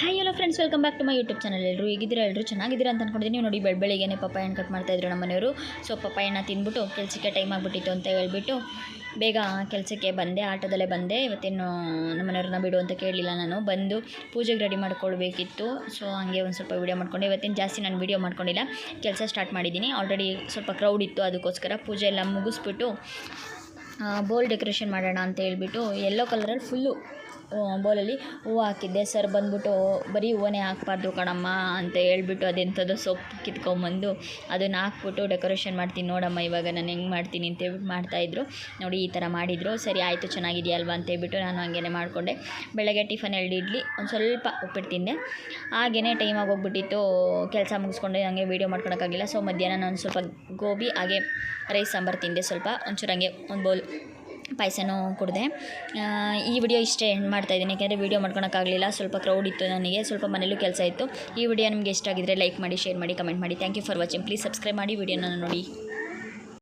Hi hello friends welcome back to my YouTube channel ಎಲ್ಲರೂ ಹೇಗಿದ್ದೀರಾ? ಎಲ್ಲರೂ ಚೆನ್ನಾಗಿದ್ದೀರಾ ಅಂತ ಅನ್ಕೊಂಡಿದ್ದೀನಿ. ನೀವು ನೋಡಿ, ಬೆಳ ಬೆಳಿಗ್ಗೆನೆ ಪಪ್ಪಾಯ ಹಣ್ಣು ಕಟ್ ಮಾಡ್ತಾಯಿದ್ರು ನಮ್ಮ ಮನೆಯವರು ಸೊ ಪಪ್ಪಾಯನ ತಿಂದ್ಬಿಟ್ಟು ಕೆಲಸಕ್ಕೆ ಟೈಮ್ ಆಗಿಬಿಟ್ಟಿತ್ತು ಅಂತ ಹೇಳ್ಬಿಟ್ಟು ಬೇಗ ಕೆಲಸಕ್ಕೆ ಬಂದೆ, ಆಟೋದಲ್ಲೇ ಬಂದೆ. ಇವತ್ತೇನು ನಮ್ಮ ಮನೆಯವ್ರನ್ನ ಬಿಡು ಅಂತ ಕೇಳಲಿಲ್ಲ ನಾನು. ಬಂದು ಪೂಜೆಗೆ ರೆಡಿ ಮಾಡ್ಕೊಳ್ಬೇಕಿತ್ತು. ಸೊ ಹಾಗೆ ಒಂದು ಸ್ವಲ್ಪ ವೀಡಿಯೋ ಮಾಡ್ಕೊಂಡೆ. ಇವತ್ತಿನ ಜಾಸ್ತಿ ನಾನು ವೀಡಿಯೋ ಮಾಡ್ಕೊಂಡಿಲ್ಲ. ಕೆಲಸ ಸ್ಟಾರ್ಟ್ ಮಾಡಿದ್ದೀನಿ. ಆಲ್ರೆಡಿ ಸ್ವಲ್ಪ ಕ್ರೌಡ್ ಇತ್ತು. ಅದಕ್ಕೋಸ್ಕರ ಪೂಜೆ ಎಲ್ಲ ಮುಗಿಸ್ಬಿಟ್ಟು ಬೋಲ್ ಡೆಕೋರೇಷನ್ ಮಾಡೋಣ ಅಂತ ಹೇಳ್ಬಿಟ್ಟು ಎಲ್ಲೋ ಕಲರಲ್ಲಿ ಫುಲ್ಲು ಬೌಲಲ್ಲಿ ಹೂವು ಹಾಕಿದ್ದೆ. ಸರ್ ಬಂದ್ಬಿಟ್ಟು ಬರೀ ಹೂವನೇ ಹಾಕ್ಬಾರ್ದು ಕಣಮ್ಮ ಅಂತ ಹೇಳ್ಬಿಟ್ಟು ಅದೆಂಥದ್ದು ಸೊಪ್ಪು ಕಿತ್ಕೊಂಬಂದು ಅದನ್ನು ಹಾಕ್ಬಿಟ್ಟು ಡೆಕೋರೇಷನ್ ಮಾಡ್ತೀನಿ. ನೋಡಮ್ಮ, ಇವಾಗ ನಾನು ಹೆಂಗೆ ಮಾಡ್ತೀನಿ ಅಂತ ಹೇಳ್ಬಿಟ್ಟು ಮಾಡ್ತಾಯಿದ್ರು ನೋಡಿ, ಈ ಥರ ಮಾಡಿದರು. ಸರಿ, ಆಯಿತು, ಚೆನ್ನಾಗಿದೆಯಲ್ವಾ ಅಂತ ಹೇಳ್ಬಿಟ್ಟು ನಾನು ಹಂಗೇ ಮಾಡಿಕೊಂಡೆ. ಬೆಳಗ್ಗೆ ಟಿಫನ್ ಎರಡು ಇಡ್ಲಿ, ಒಂದು ಸ್ವಲ್ಪ ಉಪ್ಪಿಟ್ಟು ತಿಂದೆ. ಹಾಗೇ ಟೈಮ್ ಆಗೋಗ್ಬಿಟ್ಟಿತ್ತು ಕೆಲಸ ಮುಗಿಸ್ಕೊಂಡು ಹಂಗೆ ವೀಡಿಯೋ ಮಾಡ್ಕೊಳಕ್ಕಾಗಿಲ್ಲ. ಸೊ ಮಧ್ಯಾಹ್ನ ನಾನು ಸ್ವಲ್ಪ ಗೋಬಿ, ಹಾಗೆ ರೈಸ್ ಸಾಂಬಾರು ತಿಂದೆ ಸ್ವಲ್ಪ. ಒಂಚೂರು ಹಂಗೆ, ಒಂದು ಬೌಲ್ ಪಾಯಸನೂ ಕುಡಿದೆ. ಈ ವಿಡಿಯೋ ಇಷ್ಟೇ ಎಂಡ್ ಮಾಡ್ತಾಯಿದ್ದೀನಿ ಯಾಕೆಂದರೆ ವೀಡಿಯೋ ಮಾಡ್ಕೊಳಕ್ಕಾಗಲಿಲ್ಲ. ಸ್ವಲ್ಪ ಕ್ರೌಡ್ ಇತ್ತು ನನಗೆ. ಸ್ವಲ್ಪ ಮನೇಲೂ ಕೆಲಸ ಇತ್ತು. ಈ ವಿಡಿಯೋ ನಿಮಗೆ ಇಷ್ಟ ಆಗಿದ್ದರೆ ಲೈಕ್ ಮಾಡಿ ಶೇರ್ ಮಾಡಿ ಕಮೆಂಟ್ ಮಾಡಿ. Thank you for watching please subscribe ಮಾಡಿ. ವಿಡಿಯೋನ ನೋಡಿ.